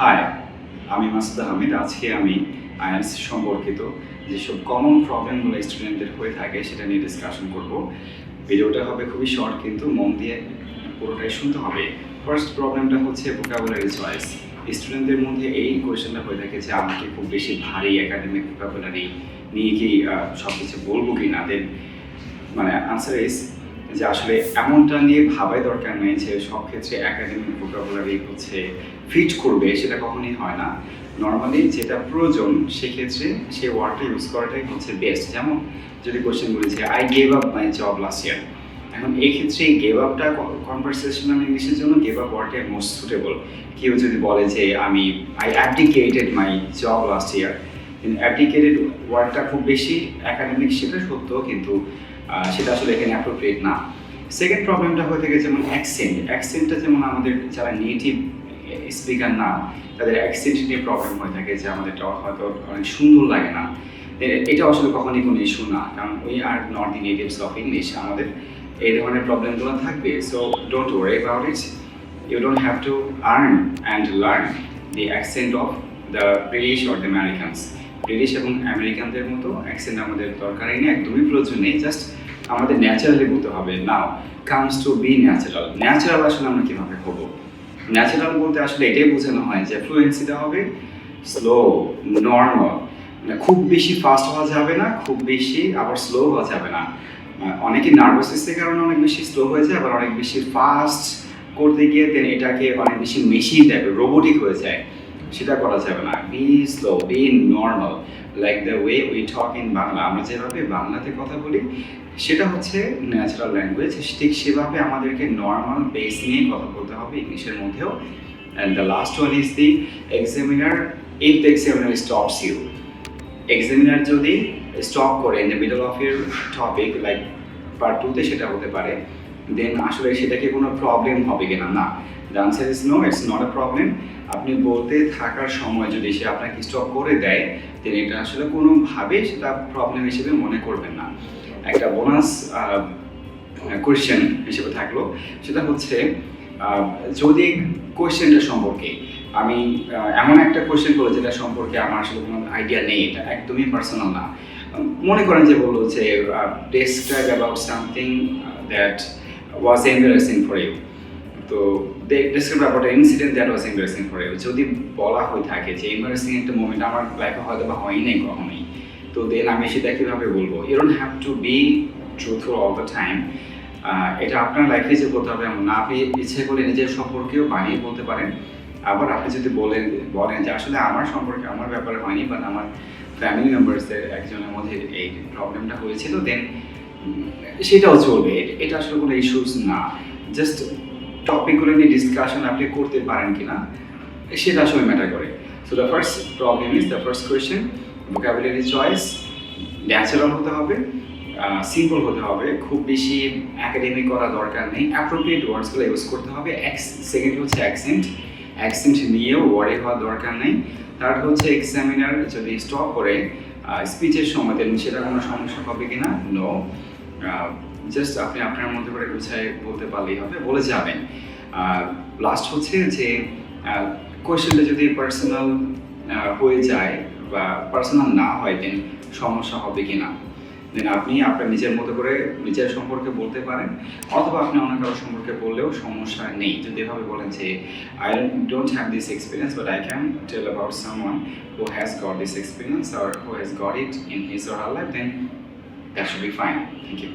High আমি মাসুদ আহমেদ আজকে আমি আইএলস সম্পর্কিত যেসব কমন প্রবলেমগুলো স্টুডেন্টদের হয়ে থাকে সেটা নিয়ে ডিসকাশন করব। ভিডিওটা হবে খুবই শর্ট কিন্তু মন দিয়ে পুরোটাই শুনতে হবে। ফার্স্ট প্রবলেমটা হচ্ছে ভোকাবুলারি চয়েস স্টুডেন্টদের মধ্যে এই কোয়েশ্চেনটা হয়ে থাকে যে, আমাকে খুব বেশি ভারী একাডেমিক ভোকাবুলারি নিয়ে কি সব কিছু বলব কি না দেন মানে আনসার ইস যে আসলে এমনটা নিয়ে ভাবাই দরকার নেই যে সব ক্ষেত্রে একাডেমিক ভোকাবুলারি হচ্ছে ফিট করবে, সেটা কখনই হয় না। নর্মালি যেটা প্রয়োজন, সেক্ষেত্রে সেই ওয়ার্ডটা ইউজ করাটাই হচ্ছে বেস্ট যেমন যদি কোশ্চেন বলি যে I gave up my job last year এখন এই ক্ষেত্রে এই গেভ আপটা কনভারসেশনাল ইংলিশের জন্য গেভ আপ ওয়ার্ডটা মোস্ট সুটেবল কেউ যদি বলে যে, আমি I abdicated my job last year abdicated ওয়ার্ডটা খুব বেশি একাডেমিক সেটা সত্য, কিন্তু সেটা আসলে এখানে অ্যাপ্রোপ্রিয়েট না। সেকেন্ড প্রবলেমটা হয়ে থাকে যেমন অ্যাকসেন্ট অ্যাকসেন্টটা যেমন আমাদের যারা নেটিভ স্পিকার না, তাদের অ্যাকসেন্ট নিয়ে প্রবলেম হয়ে থাকে যে আমাদেরটা হয়তো অনেক সুন্দর লাগে না। এটা আসলে কখনই কোনো ইস্যু না। কারণ we are not the natives of English আমাদের এই ধরনের প্রবলেমগুলো থাকবে। So don't worry about it you don't have to earn and learn the accent of the British or the Americans British এবং আমেরিকানদের মতো অ্যাকসেন্ট আমাদের দরকারই নেই, একদমই প্রয়োজন নেই জাস্ট আমাদের ন্যাচারালি বলতে হবে নাও comes to B natural natural আসলে আমরা কীভাবে হব ন্যাচারাল বলতে আসলে এটাই বোঝানো হয় যে ফ্লুয়েন্সিটা হবে স্লো নর্মাল মানে খুব বেশি ফাস্ট হওয়া যাবে না, খুব বেশি আবার স্লো হওয়া যাবে না। অনেকে নার্ভাসনেসের কারণে অনেক বেশি স্লো হয়ে যায়, আবার অনেক বেশি ফাস্ট করতে গিয়ে দেন এটাকে অনেক বেশি মেশিন টাইপের রোবোটিক হয়ে যায়। সেটা করা যাবে না। Be slow be normal like the way we talk in Bangla আমরা যেভাবে বাংলাতে কথা বলি, সেটা হচ্ছে ন্যাচারাল ল্যাঙ্গুয়েজ ঠিক সেভাবে আমাদেরকে নর্মাল বেস নিয়ে কথা বলতে হবে ইংলিশের মধ্যেও। And the last one is the examiner if the examiner stops you examiner যদি স্টপ করে in the middle of your topic like part টুতে সেটা হতে পারে দেন আসলে সেটাকে কোনো প্রবলেম হবে কিনা? না the answer is no it's not a problem আপনি বলতে থাকার সময় যদি সে আপনাকে স্টপ করে দেয় দেন এটা আসলে কোনোভাবে সেটা প্রবলেম হিসেবে মনে করবেন না। একটা বোনাস কোয়েশ্চেন হিসেবে থাকল, সেটা হচ্ছে যদি কোয়েশ্চেনটা সম্পর্কে আমি এমন একটা কোয়েশ্চেন করল যেটা সম্পর্কে আমার আসলে কোনো আইডিয়া নেই, এটা একদমই পার্সোনাল না। মনে করেন যে বলল যে describe about something that was embarrassing for you তো describe about incident that was embarrassing for you যদি বলা হয়ে থাকে যে এম্বারেসিং একটা মোমেন্ট আমার লাইফে হয়তো বা হয়ই নাই কখনোই, তো দেন আমি সেটা কীভাবে বলব? You don't have to be truthful all the time এটা আপনার লাইফে যে বলতে হবে এমন না। আপনি ইচ্ছে করে নিজের সম্পর্কেও বানিয়ে বলতে পারেন। আবার আপনি যদি বলেন বলেন যে আসলে আমার সম্পর্কে আমার ব্যাপারে হয়নি বাট আমার ফ্যামিলি মেম্বার্সদের একজনের মধ্যে এই প্রবলেমটা হয়েছিল দেন সেটাও চলবে এটা আসলে কোনো ইস্যুস না। জাস্ট টপিকগুলো নিয়ে ডিসকাশন আপনি করতে পারেন কি না সেটা আসলে ম্যাটার করে। So the first problem is the first question vocabulary choice natural হতে হবে সিম্পল হতে হবে, খুব বেশি একাডেমিক করা দরকার নেই। অ্যাপ্রোপ্রিয়েট ওয়ার্ডসগুলো ইউজ করতে হবে। সেকেন্ড হচ্ছে অ্যাকসেন্ট অ্যাকসেন্ট নিয়েও ওয়ার্ডে হওয়া দরকার নেই। থার্ড হচ্ছে এক্সামিনার যদি স্টপ করে স্পিচের সময় দেন সেটা কোনো সমস্যা হবে কি না নো জাস্ট আপনি আপনার মধ্যে করে গুছায় বলতে পারলেই হবে, বলে যাবেন। লাস্ট হচ্ছে যে কোয়েশ্চেনটা যদি পার্সোনাল হয়ে যায় বা পার্সোনাল না হয় দেন সমস্যা হবে কি না দেন আপনি আপনার নিজের মতো করে নিজের সম্পর্কে বলতে পারেন, অথবা আপনি অন্য কারোর সম্পর্কে বললেও সমস্যা নেই। যদি এভাবে বলেন যে I don't have this experience but I can tell about someone who has got this experience R who has got it in his or her life then that should be fine thank you